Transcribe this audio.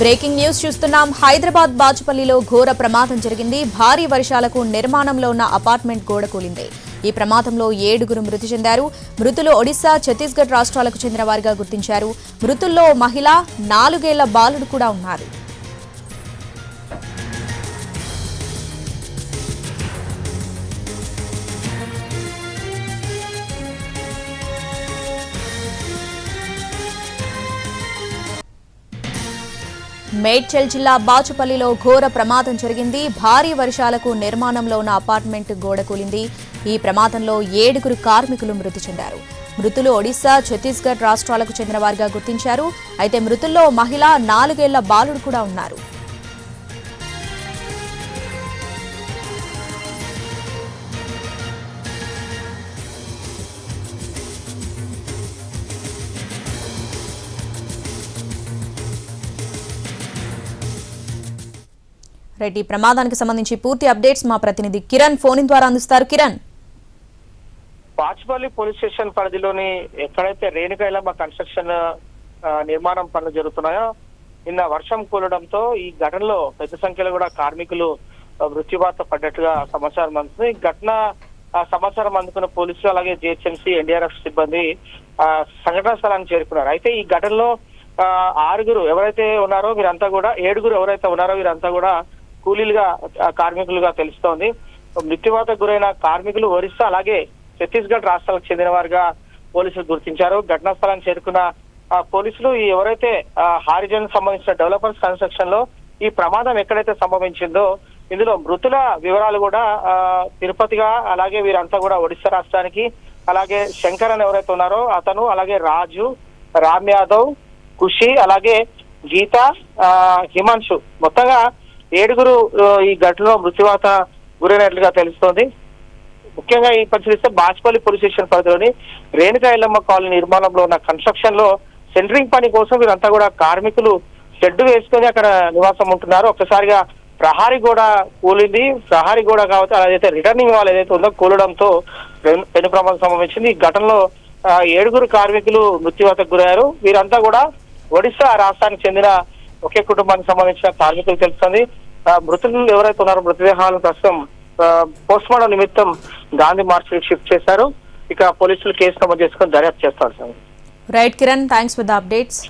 Breaking news చూస్తున్నాం. హైదరాబాద్ బాచుపల్లిలో ఘోర ప్రమాదం జరిగింది. భారీ వర్షాలకు నిర్మాణంలో ఉన్న అపార్ట్మెంట్ గోడ కూలింది. ఈ ప్రమాదంలో ఏడుగురు మృతి చెందారు. మృతులు ఒడిశా ఛత్తీస్గఢ్ రాష్ట్రాలకు చెందిన వారిగా గుర్తించారు. మృతుల్లో మహిళ నాలుగేళ్ళ బాలుడు కూడా ఉన్నారు. మేడ్చల్ జిల్లా బాచుపల్లిలో ఘోర ప్రమాదం జరిగింది. భారీ వర్షాలకు నిర్మాణంలో ఉన్న అపార్ట్మెంట్ గోడ కూలింది. ఈ ప్రమాదంలో ఏడుగురు కార్మికులు మృతి చెందారు. మృతులు ఒడిశా ఛత్తీస్గఢ్ రాష్ట్రాలకు చెందిన వారిగా గుర్తించారు. అయితే మృతుల్లో మహిళ నాలుగేళ్ళ బాలుడు కూడా ఉన్నారు. రైట్ ఈ ప్రమాదానికి సంబంధించి పూర్తి అప్డేట్స్ మా ప్రతినిధి కిరణ్ ఫోన్ ద్వారా అందిస్తారు. కిరణ్. పాచిపల్లి పోలీస్ స్టేషన్ పరిధిలోని ఎక్కడైతే రేణుకైలమ్మ కన్స్ట్రక్షన్ నిర్మాణం పనులు జరుగుతున్నాయో నిన్న వర్షం కూలడంతో ఈ ఘటనలో పెద్ద సంఖ్యలో కూడా కార్మికులు ఆ, మృత్యువాత పడ్డట్టుగా సమాచారం అందుతుంది. ఈ ఘటన సమాచారం అందుకున్న పోలీసులు అలాగే జిహెచ్ఎంసీ ఎన్డీఆర్ఎఫ్ సిబ్బంది సంఘటనా స్థలానికి చేరుకున్నారు. అయితే ఈ ఘటనలో ఆరుగురు ఎవరైతే ఉన్నారో వీరంతా కూడా ఏడుగురు ఎవరైతే ఉన్నారో వీరంతా కూడా కూలీలుగా కార్మికులుగా తెలుస్తోంది. మృత్యువాతకు గురైన కార్మికులు ఒరిస్సా అలాగే ఛత్తీస్గఢ్ రాష్ట్రాలకు చెందిన వారుగా పోలీసులు గుర్తించారు. ఘటనా స్థలానికి చేరుకున్న ఆ, పోలీసులు ఎవరైతే హారిజన్ సంబంధించిన డెవలపర్స్ కన్స్ట్రక్షన్లో ఈ ప్రమాదం ఎక్కడైతే సంభవించిందో ఇందులో మృతుల వివరాలు కూడా తిరుపతిగా అలాగే వీరంతా కూడా ఒడిశా రాష్ట్రానికి అలాగే శంకర్ అని ఎవరైతే ఉన్నారో అతను అలాగే రాజు రామ్ యాదవ్ ఖుషి అలాగే గీత ఆ, హిమాంశు మొత్తంగా ఏడుగురు ఈ ఘటనలో మృత్యువాత గురైనట్లుగా తెలుస్తోంది. ముఖ్యంగా ఈ పరిశీలిస్తే బాచ్పల్లి పోలీస్ స్టేషన్ పరిధిలోని రేణుకా ఎల్లమ్మ కాలనీ నిర్మాణంలో ఉన్న కన్స్ట్రక్షన్లో సెంటరింగ్ పని కోసం వీరంతా కూడా కార్మికులు షెడ్ వేసుకొని అక్కడ నివాసం ఉంటున్నారు. ఒక్కసారిగా ప్రహారీ గోడ కూలింది. ప్రహారీ గోడ కావచ్చు అదైతే రిటర్నింగ్ వాల్ ఏదైతే ఉందో కూలడంతో పెను పెను ప్రమాదం సంభవించింది. ఈ ఘటనలో ఏడుగురు కార్మికులు మృత్యువాతకు గురయ్యారు. వీరంతా కూడా ఒడిశా రాష్ట్రానికి చెందిన ఒకే కుటుంబానికి సంబంధించిన కార్మికులు తెలుస్తుంది. ఆ, మృతులు ఎవరైతే ఉన్నారో మృతదేహాలను ప్రస్తుతం పోస్ట్ మార్టం నిమిత్తం గాంధీ మార్చి షిఫ్ట్ చేశారు. ఇక పోలీసులు కేసు నమోదు చేసుకొని దర్యాప్తు చేస్తారు sir. Right Kiran thanks for the updates